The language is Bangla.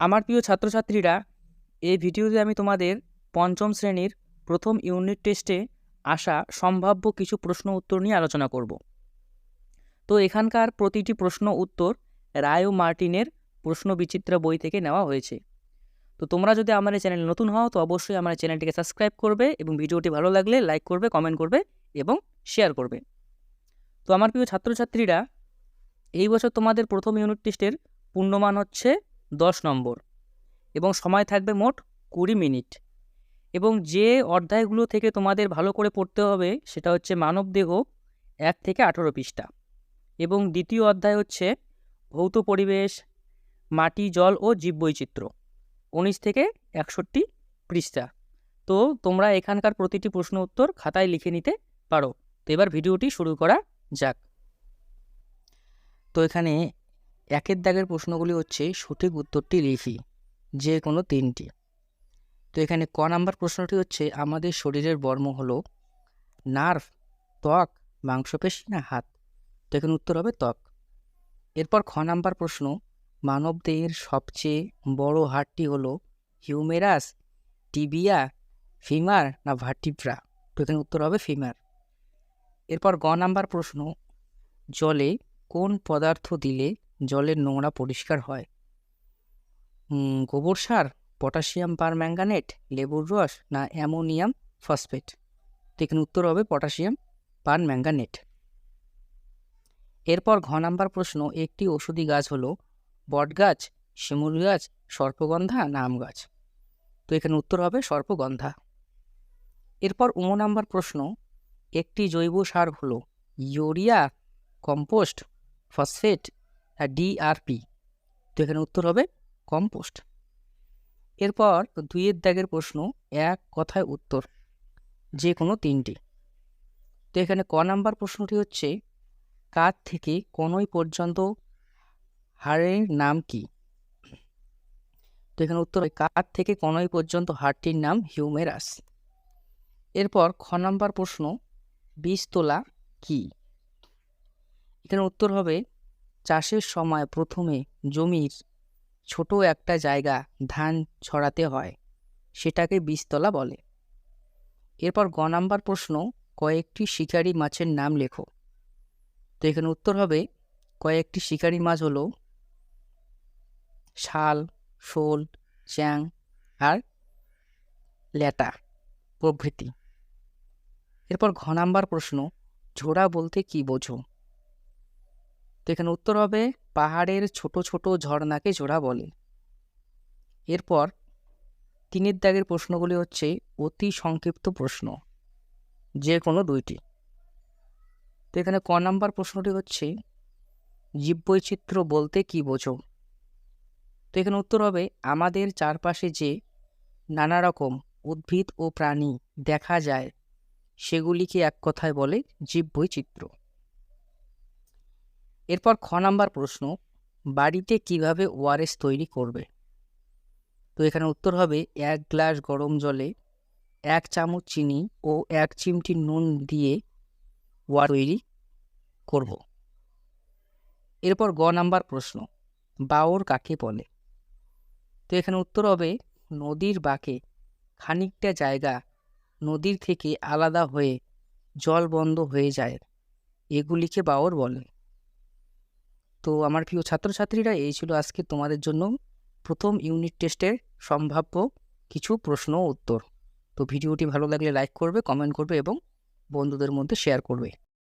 আমার প্রিয় ছাত্রছাত্রীরা, এই ভিডিওতে আমি তোমাদের পঞ্চম শ্রেণির প্রথম ইউনিট টেস্টে আসা সম্ভাব্য কিছু প্রশ্ন উত্তর নিয়ে আলোচনা করব। তো এখানকার প্রতিটি প্রশ্ন উত্তর রায় মার্টিনের প্রশ্ন বিচিত্রা বই থেকে নেওয়া হয়েছে। তো তোমরা যদি আমার এই চ্যানেল নতুন হও, তো অবশ্যই আমার চ্যানেলটিকে সাবস্ক্রাইব করবে এবং ভিডিওটি ভালো লাগলে লাইক করবে, কমেন্ট করবে এবং শেয়ার করবে। তো আমার প্রিয় ছাত্রছাত্রীরা, এই বছর তোমাদের প্রথম ইউনিট টেস্টের পূর্ণমান হচ্ছে দশ নম্বর। এবং সময় থাকবে মোট কুড়ি মিনিট। এবং যে অধ্যায়গুলো থেকে তোমাদের ভালো করে পড়তে হবে, সেটা হচ্ছে মানবদেহ এক থেকে আঠেরো পৃষ্ঠা। এবং দ্বিতীয় অধ্যায় হচ্ছে ভৌত পরিবেশ, মাটি, জল ও জীববৈচিত্র্য। উনিশ থেকে একষট্টি পৃষ্ঠা। তো তোমরা এখানকার প্রতিটি প্রশ্ন উত্তর খাতায় লিখে নিতে পারো। তো এবার ভিডিওটি শুরু করা যাক। তো এখানে একের দাগের প্রশ্নগুলি হচ্ছে, সঠিক উত্তরটি লিখি, যে কোনো তিনটি। তো এখানে ক নাম্বার প্রশ্নটি হচ্ছে, আমাদের শরীরের বর্ম হলো নার্ভ, ত্বক, মাংসপেশি না হাত? তো এখানে উত্তর হবে ত্বক। এরপর খ নাম্বার প্রশ্ন, মানবদেহের সবচেয়ে বড় হাড়টি হলো হিউমেরাস, টিবিয়া, ফিমার না ভার্টিব্রা তো এখানে উত্তর হবে ফিমার। এরপর গ নাম্বার প্রশ্ন, জলে কোন পদার্থ দিলে জলের নোংরা পরিষ্কার হয়। গোবর সার, পটাশিয়াম পারম্যাঙ্গানেট, লেবুর রস না অ্যামোনিয়াম ফসফেট? তো এখানে উত্তর হবে পটাশিয়াম পারম্যাঙ্গানেট। এরপর ঘ নাম্বার প্রশ্ন, একটি ওষুধি গাছ হলো বটগাছ, শিমুল গাছ, সর্পগন্ধা না আম গাছ? তো এখানে উত্তর হবে সর্পগন্ধা। এরপর উম নাম্বার প্রশ্ন, একটি জৈব সার হলো ইউরিয়া, কম্পোস্ট, ফসফেট ডিআরপি তো এখানে উত্তর হবে কম্পোস্ট। এরপর দুইয়ের দাগের প্রশ্ন, এক কথায় উত্তর যে কোনো তিনটি। তো এখানে ক নাম্বার প্রশ্নটি হচ্ছে কাত থেকে কনই পর্যন্ত হাড়ের নাম কি? তো এখানে উত্তর হয় কাত থেকে কনই পর্যন্ত হাড়টির নাম হিউমেরাস? এরপর খ নাম্বার প্রশ্ন, বীজতলা কি? এখানে উত্তর হবে চাষের সময় প্রথমে জমির ছোট একটা জায়গা ধান ছড়াতে হয়, সেটাকে বীজতলা বলে। এরপর গ নাম্বার প্রশ্ন, কয়েকটি শিকারি মাছের নাম লেখো। তো এখানে উত্তর হবে, কয়েকটি শিকারি মাছ হলো শাল, শোল, চ্যাং আর ল্যাটা প্রভৃতি। এরপর ঘ নাম্বার প্রশ্ন, ঝোড়া বলতে কি বোঝো? তো এখানে উত্তর হবে পাহাড়ের ছোট ছোট ঝর্ণাকে জোড়া বলে। এরপর তিনের দাগের প্রশ্নগুলি হচ্ছে অতি সংক্ষিপ্ত প্রশ্ন, যে কোনো দুইটি। তো এখানে ক নাম্বার প্রশ্নটি হচ্ছে, জীববৈচিত্র্য বলতে কি বোঝো? তো এখানে উত্তর হবে, আমাদের চারপাশে যে নানা রকম উদ্ভিদ ও প্রাণী দেখা যায়, সেগুলিকে এক কথায় বলে জীববৈচিত্র্য। এরপর খ নাম্বার প্রশ্ন, বাড়িতে কীভাবে ওআরএস তৈরি করবে? তো এখানে উত্তর হবে, এক গ্লাস গরম জলে এক চামচ চিনি ও এক চিমটি নুন দিয়ে ওয়ার তৈরি করব। এরপর গ নাম্বার প্রশ্ন বাওর কাকে বলে? তো এখানে উত্তর হবে, নদীর বাঁকে খানিকটা জায়গা নদীর থেকে আলাদা হয়ে জল বন্ধ হয়ে যায়। এগুলিকে বাওর বলে। তো আমার প্রিয় ছাত্রছাত্রীরা, এই ছিল আজকে তোমাদের জন্য প্রথম ইউনিট টেস্টের সম্ভাব্য কিছু প্রশ্ন উত্তর। তো ভিডিওটি ভালো লাগলে লাইক করবে কমেন্ট করবে এবং বন্ধুদের মধ্যে শেয়ার করবে।